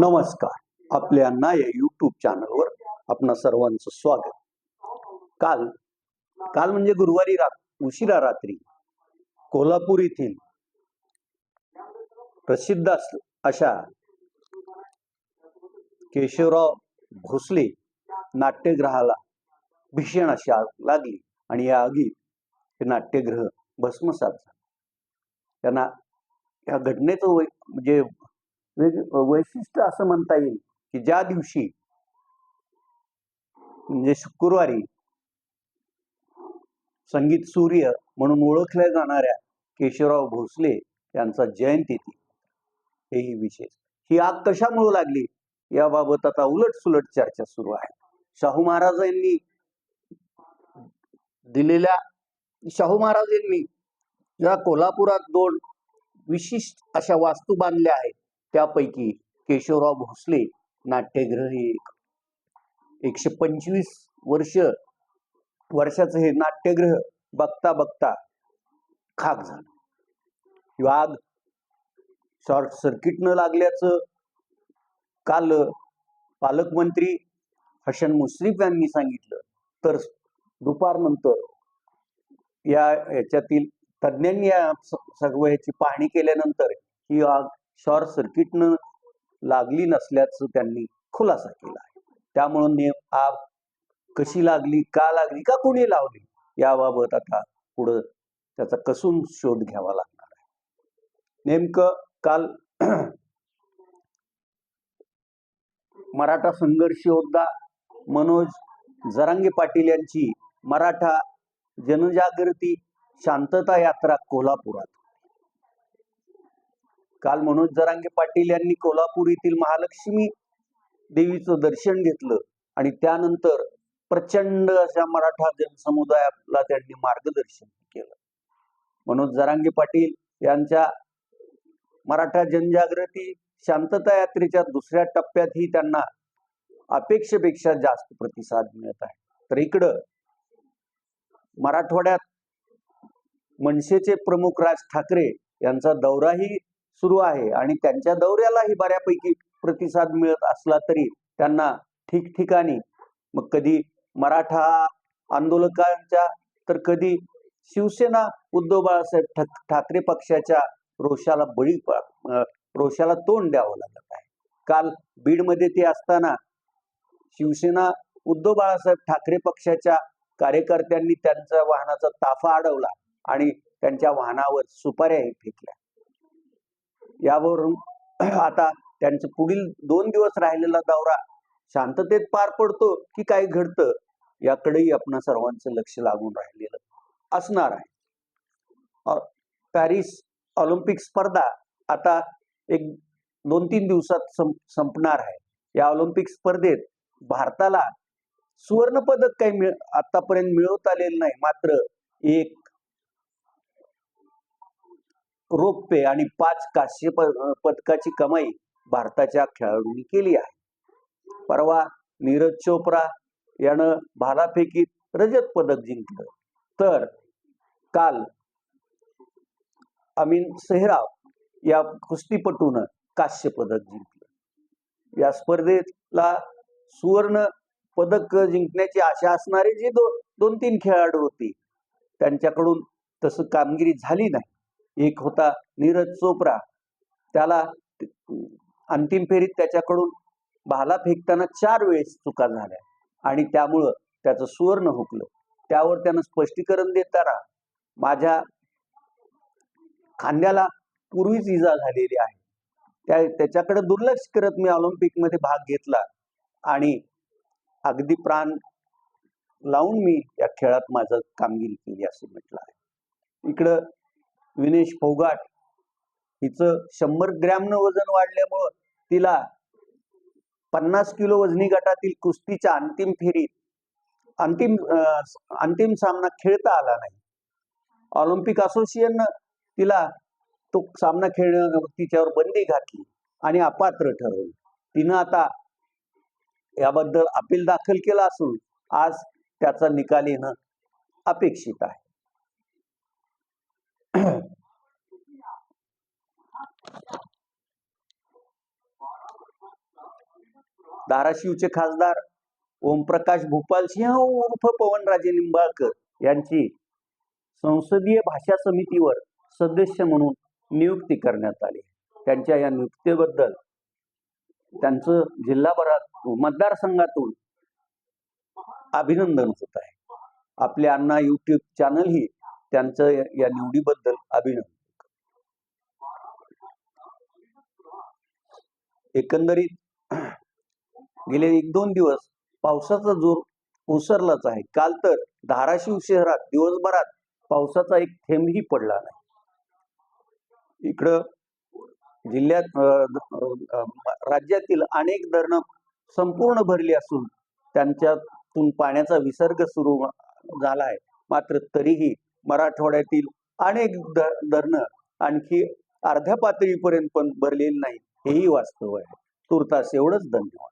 नमस्कार. आपल्या ना या यूट्यूब चॅनलवर आपणा सर्वांचं स्वागत. काल काल म्हणजे गुरुवारी रात उशिरा रात्री कोल्हापूर येथील प्रसिद्ध अस- अशा केशवराव भोसले नाट्यगृहाला भीषण अशी आग लागली आणि या आगीत हे नाट्यगृह भस्मसात झालं. त्यांना या घटनेचं वै म्हणजे वेग वैशिष्ट्य असं म्हणता येईल की ज्या दिवशी म्हणजे शुक्रवारी संगीत सूर्य म्हणून ओळखल्या जाणाऱ्या केशवराव भोसले यांचा जयंती ती हेही विशेष. ही आग कशामुळे लागली? याबाबत आता उलट सुलट चर्चा सुरू आहे. शाहू महाराजांनी दिलेल्या शाहू महाराजांनी या कोल्हापुरात दोन विशिष्ट अशा वास्तू बांधल्या आहेत. त्यापैकी केशवराव भोसले नाट्यगृह हे एक. एकशे पंचवीस वर्ष वर्षाचं हे नाट्यगृह बघता बघता खाक झालं. ही आग शॉर्ट सर्किट न लागल्याचं काल पालकमंत्री हसन मुश्रीफ यांनी सांगितलं. तर दुपारनंतर या याच्यातील तज्ज्ञांनी या सर्व ह्याची पाहणी केल्यानंतर ही आग शॉर्ट सर्किटनं लागली नसल्याचं त्यांनी खुलासा केला आहे. त्यामुळं नेम आग कशी लागली का लागली का कोणी लावली याबाबत आता पुढं त्याचा कसून शोध घ्यावा लागणार आहे. नेमकं काल मराठा संघर्ष योद्धा मनोज जरांगे पाटील यांची मराठा जनजागृती शांतता यात्रा कोल्हापुरात. काल मनोज जरांगे पाटील यांनी कोल्हापूर येथील महालक्ष्मी देवीचं दर्शन घेतलं आणि त्यानंतर प्रचंड अशा मराठा जनसमुदायाला त्यांनी मार्गदर्शन केलं. मनोज जरांगे पाटील यांच्या मराठा जनजागृती शांतता यात्रेच्या दुसऱ्या टप्प्यातही त्यांना अपेक्षेपेक्षा जास्त प्रतिसाद मिळत आहे. तर इकडं मराठवाड्यात मनसेचे प्रमुख राज ठाकरे यांचा दौराही सुरू आहे. आणि त्यांच्या दौऱ्यालाही बऱ्यापैकी प्रतिसाद मिळत असला तरी त्यांना ठिकठिकाणी मग कधी मराठा आंदोलकांच्या तर कधी शिवसेना उद्धव बाळासाहेब ठाक- ठाकरे पक्षाच्या रोषाला बळी रोषाला तोंड द्यावं लागत आहे. काल बीडमध्ये ते असताना शिवसेना उद्धव बाळासाहेब ठाकरे पक्षाच्या कार्यकर्त्यांनी त्यांच्या वाहनाचा ताफा अडवला आणि त्यांच्या वाहनावर सुपाऱ्याही फेकल्या. यावरून आता त्यांचं पुढील दोन दिवस राहिलेला दौरा शांततेत पार पडतो की काय घडतं याकडेही आपण सर्वांचं लक्ष लागून राहिलेलं असणार आहे. पॅरिस ऑलिम्पिक स्पर्धा आता एक दोन तीन दिवसात संपणार आहे. या ऑलिम्पिक स्पर्धेत भारताला सुवर्ण पदक काही मिळ आतापर्यंत मिळवता आलेलं नाही. मात्र एक रोपे आणि पाच कांस्य पदकाची कमाई भारताच्या खेळाडूंनी केली आहे. परवा नीरज चोप्रा यानं भालाफेकीत रजत पदक जिंकलं. तर काल अमीन सेहराव या कुस्तीपटून कांस्य पदक जिंकलं. या स्पर्धेला सुवर्ण पदक जिंकण्याची आशा असणारे जे दो दोन तीन खेळाडू होते त्यांच्याकडून तसं कामगिरी झाली नाही. एक होता नीरज चोप्रा. त्याला अंतिम फेरीत त्याच्याकडून भाला फेकताना चार वेळेस चुका झाल्या आणि त्यामुळं त्याचं सुवर्ण हुकलं. त्यावर त्यानं स्पष्टीकरण देताना माझ्या खांद्याला पूर्वीच इजा झालेली आहे. त्या त्याच्याकडे दुर्लक्ष करत मी ऑलिम्पिकमध्ये भाग घेतला आणि अगदी प्राण लावून मी या खेळात माझं कामगिरी केली असं म्हटलं आहे. इकडं विनेश फोगाट हिचं शंभर ग्रॅमनं वजन वाढल्यामुळं तिला पन्नास किलो वजनी गटातील कुस्तीच्या अंतिम फेरीत अंतिम अंतिम सामना खेळता आला नाही. ऑलिम्पिक असोसिएशननं तिला तो सामना खेळणं तिच्यावर बंदी घातली आणि अपात्र ठरवली. तिनं आता याबद्दल अपील दाखल केला असून आज त्याचा निकाल येणं अपेक्षित आहे. धाराशिवचे खासदार ओमप्रकाश भूपाल सिंह उर्फ पवनराजे निंबाळकर यांची संसदीय भाषा समितीवर सदस्य म्हणून नियुक्ती करण्यात आली. त्यांच्या या नियुक्तीबद्दल त्यांचं जिल्हाभरात मतदारसंघातून अभिनंदन होत आहे. आपले अण्णा युट्यूब चॅनलही त्यांचं या निवडीबद्दल अभिनंदन. एकंदरीत गेले एक दोन दिवस पावसाचा जोर ओसरलाच आहे. काल तर धाराशिव शहरात दिवसभरात पावसाचा एक थेंबही पडला नाही. इकडं जिल्ह्यात राज्यातील अनेक धरणं संपूर्ण भरली असून त्यांच्यातून पाण्याचा विसर्ग सुरू झाला आहे मात्र तरीही मराठवाड्यातील अनेक धरणं आणखी अर्ध्या पातळीपर्यंत पण भरलेली नाही हेही वास्तव आहे. तुर्तास एवढंच धन्यवाद.